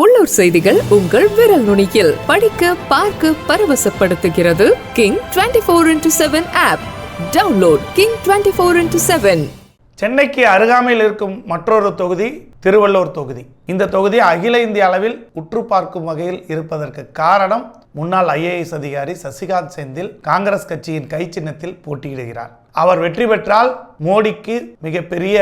உள்ளூர் செய்திகள் உங்கள் விரல் நுனியில். படிக்க பார்க்க பரவசப்படுத்துகிறது King twenty four into seven app download King twenty four into seven சென்னைக்கு அருகாமையில் இருக்கும் மற்றொரு தொகுதி திருவள்ளூர் தொகுதி. இந்த தொகுதி அகில இந்திய அளவில் உற்று பார்க்கும் வகையில் இருப்பதற்கு காரணம் முன்னாள் ஐஏஎஸ் அதிகாரி சசிகாந்த் செந்தில் காங்கிரஸ் கட்சியின் கை சின்னத்தில் போட்டியிடுகிறார். அவர் வெற்றி பெற்றால் மோடிக்கு மிகப்பெரிய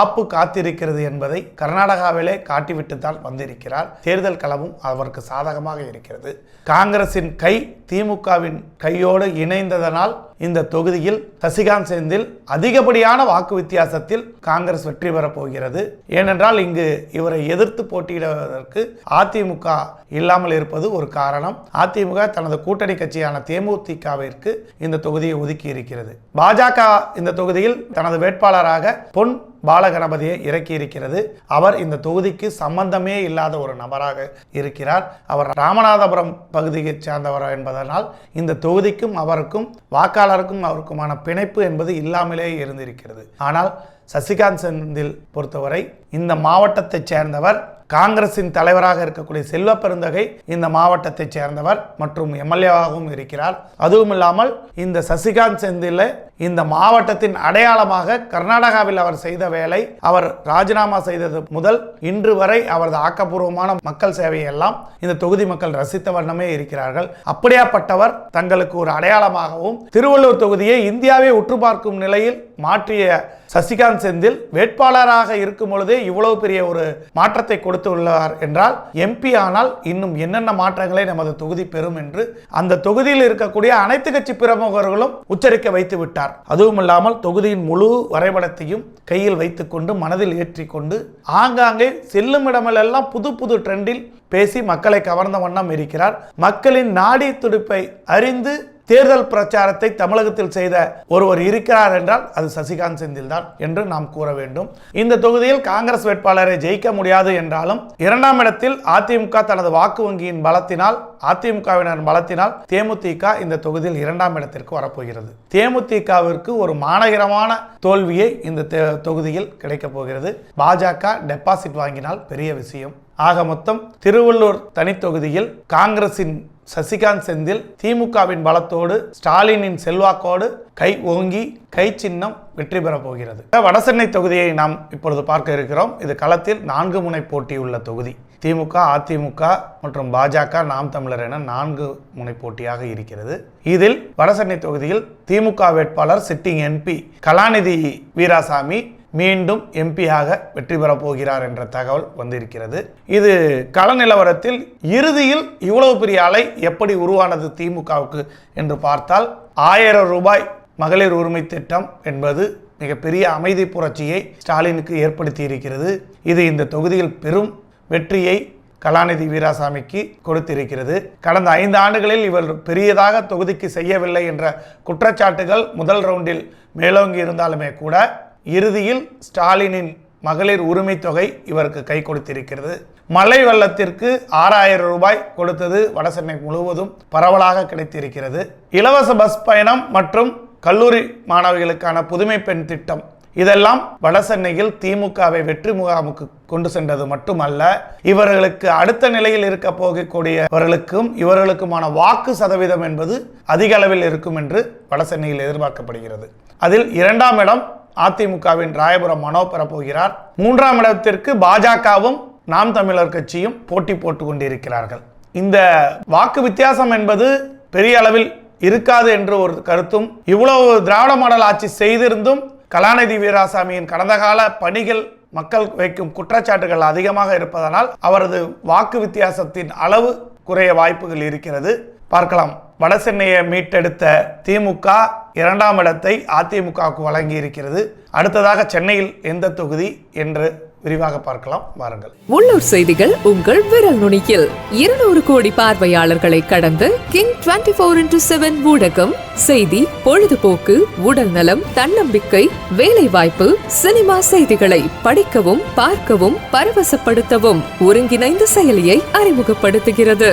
ஆப்பு காத்திருக்கிறது என்பதை கர்நாடகாவிலே காட்டிவிட்டுத்தான் வந்திருக்கிறார். தேர்தல் களமும் அவருக்கு சாதகமாக இருக்கிறது. காங்கிரசின் கை திமுகவின் கையோடு இணைந்ததனால் இந்த தொகுதியில் சசிகாந்த் செந்தில் அதிகப்படியான வாக்கு வித்தியாசத்தில் காங்கிரஸ் வெற்றி பெறப் போகிறது. ஏனென்றால் இங்கு இவரை எதிர்த்து போட்டியிடுவதற்கு அதிமுக இல்லாமல் இருப்பது ஒரு காரணம். அதிமுக தனது கூட்டணி கட்சியான தேமுதிகவிற்கு இந்த தொகுதியை ஒதுக்கி இருக்கிறது பாஜக இந்த தொகுதியில் தனது வேட்பாளராக பொன் பாலகணபதியை இறக்கி இருக்கிறது அவர் இந்த தொகுதிக்கு சம்பந்தமே இல்லாத ஒரு நபராக இருக்கிறார். அவர் ராமநாதபுரம் பகுதியைச் சேர்ந்தவர் என்பதனால் இந்த தொகுதிக்கும் அவருக்கும் வாக்காளருக்கும் அவருக்குமான பிணைப்பு என்பது இல்லாமலே இருந்திருக்கிறது. ஆனால் சசிகாந்த் செந்தில் பொறுத்தவரை இந்த மாவட்டத்தைச் சேர்ந்தவர் காங்கிரசின் தலைவராக இருக்கக்கூடிய செல்வ பெருந்தகை இந்த மாவட்டத்தைச் சேர்ந்தவர் மற்றும் எம்எல்ஏவாகவும் இருக்கிறார். அதுவும் இல்லாமல் இந்த சசிகாந்த் செந்தில இந்த மாவட்டத்தின் அடையாளமாக கர்நாடகாவில் அவர் செய்த வேலை அவர் ராஜினாமா செய்தது முதல் இன்று வரை அவரது ஆக்கப்பூர்வமான மக்கள் சேவையெல்லாம் இந்த தொகுதி மக்கள் ரசித்த வண்ணமே இருக்கிறார்கள். அப்படியாப்பட்டவர் தங்களுக்கு ஒரு அடையாளமாகவும் திருவள்ளூர் தொகுதியை இந்தியாவை உற்று பார்க்கும் நிலையில் மாற்றிய சசிகாந்த் செந்தில் வேட்பாளராக இருக்கும் பொழுதே இவ்வளவு பெரிய ஒரு மாற்றத்தை கொடுத்துள்ளார் என்றால் எம்பி ஆனால் இன்னும் என்னென்ன மாற்றங்களை நமது தொகுதி பெறும் என்று அந்த தொகுதியில் இருக்கக்கூடிய அனைத்து கட்சி பிரமுகர்களும் உச்சரிக்க வைத்து விட்டார் அதுவும் இல்லாமல் தொகுதியின் முழு வரைபடத்தையும் கையில் வைத்துக்கொண்டு மனதில் ஏற்றிக்கொண்டு ஆங்காங்கே செல்லும் இடமெல்லாம் புது புது ட்ரெண்டில் பேசி மக்களை கவர்ந்த வண்ணம் இருக்கிறார். மக்களின் நாடி துடிப்பை அறிந்து தேர்தல் பிரச்சாரத்தை தமிழகத்தில் செய்த ஒருவர் இருக்கிறார் என்றால் அது சசிகாந்த் செந்தில் தான் என்று நாம் கூற வேண்டும். இந்த தொகுதியில் காங்கிரஸ் வேட்பாளரை ஜெயிக்க முடியாது என்றாலும் இரண்டாம் இடத்தில் அதிமுக தனது வாக்கு வங்கியின் பலத்தினால் அதிமுகவினர் பலத்தினால் தேமுதிக இந்த தொகுதியில் இரண்டாம் இடத்திற்கு வரப்போகிறது. தேமுதிகவிற்கு ஒரு மாநகரமான தோல்வியை இந்த தொகுதியில் கிடைக்கப் போகிறது. பாஜக டெபாசிட் வாங்கினால் பெரிய விஷயம். ஆக மொத்தம் திருவள்ளூர் தனித்தொகுதியில் காங்கிரசின் சசிகாந்த் செந்தில் திமுகவின் பலத்தோடு ஸ்டாலினின் செல்வாக்கோடு கை ஓங்கி கை சின்னம் வெற்றி பெறப் போகிறது. வடசென்னை தொகுதியை நாம் இப்பொழுது பார்க்க இருக்கிறோம். இது களத்தில் நான்கு முனை போட்டி உள்ள தொகுதி. திமுக அதிமுக மற்றும் பாஜக நாம் தமிழர் என நான்கு முனை போட்டியாக இருக்கிறது. இதில் வடசென்னை தொகுதியில் திமுக வேட்பாளர் சிட்டிங் என்பி கலாநிதி வீராசாமி மீண்டும் எம்பியாக வெற்றி பெறப் போகிறார் என்ற தகவல் வந்திருக்கிறது. இது கள நிலவரத்தில் இறுதியில் இவ்வளவு பெரிய அலை எப்படி உருவானது திமுகவுக்கு என்று பார்த்தால் ஆயிரம் ரூபாய் மகளிர் உரிமை திட்டம் என்பது மிகப்பெரிய அமைதி புரட்சியை ஸ்டாலினுக்கு ஏற்படுத்தி இருக்கிறது இது இந்த தொகுதியில் பெரும் வெற்றியை கலாநிதி வீராசாமிக்கு கொடுத்திருக்கிறது. கடந்த ஐந்து ஆண்டுகளில் இவர் பெரியதாக தொகுதிக்கு செய்யவில்லை என்ற குற்றச்சாட்டுகள் முதல் ரவுண்டில் மேலோங்கி இருந்தாலுமே கூட இறுதியில் ஸ்டாலினின் மகளிர் உரிமை தொகை இவருக்கு கை கொடுத்திருக்கிறது. மழை வெள்ளத்திற்கு ஆறாயிரம் ரூபாய் கொடுத்தது வடசென்னை முழுவதும் பரவலாக கிடைத்திருக்கிறது. இலவச பஸ் பயணம் மற்றும் கல்லூரி மாணவிகளுக்கான புதுமை பெண் திட்டம் இதெல்லாம் வடசென்னையில் திமுகவை வெற்றி முகாமுக்கு கொண்டு சென்றது மட்டுமல்ல இவர்களுக்கு அடுத்த நிலையில் இருக்க போகக்கூடியவர்களுக்கும் இவர்களுக்குமான வாக்கு சதவீதம் என்பது அதிக அளவில் இருக்கும் என்று வடசென்னையில் எதிர்பார்க்கப்படுகிறது. அதில் இரண்டாம் இடம் அதிமுகவின் ராயபுரம் மனோ பெறப்போகிறார். மூன்றாம் இடத்திற்கு பாஜகவும் நாம் தமிழர் கட்சியும் போட்டி போட்டு கொண்டிருக்கிறார்கள். இந்த வாக்கு வித்தியாசம் என்பது பெரிய அளவில் இருக்காது என்று ஒரு கருத்தும் இவ்வளவு திராவிட மாடல் ஆட்சி செய்திருந்தும் கலாநிதி வீராசாமியின் கடந்த கால பணிகள் மக்கள் வைக்கும் குற்றச்சாட்டுகள் அதிகமாக இருப்பதனால் அவரது வாக்கு வித்தியாசத்தின் அளவு குறைய வாய்ப்புகள் இருக்கிறது. பார்க்கலாம். வடசென்னையை மீட்டெடுத்த திமுக இரண்டாம் இடத்தை அதிமுகவுக்கு வழங்கி இருக்கிறது அடுத்ததாக சென்னையில் எந்த தொகுதி என்று விரிவாக பார்க்கலாம். வாருங்கள். உள்ளூர் செய்திகள் உங்கள் விரல் நுனியில். இருநூறு கோடி பார்வையாளர்களை கடந்து King twenty four into seven ஊடகம் செய்தி பொழுதுபோக்கு உடல் நலம் தன்னம்பிக்கை வேலை வாய்ப்பு சினிமா செய்திகளை படிக்கவும் பார்க்கவும் பரவசப்படுத்தவும் ஒருங்கிணைந்த செயலியை அறிமுகப்படுத்துகிறது.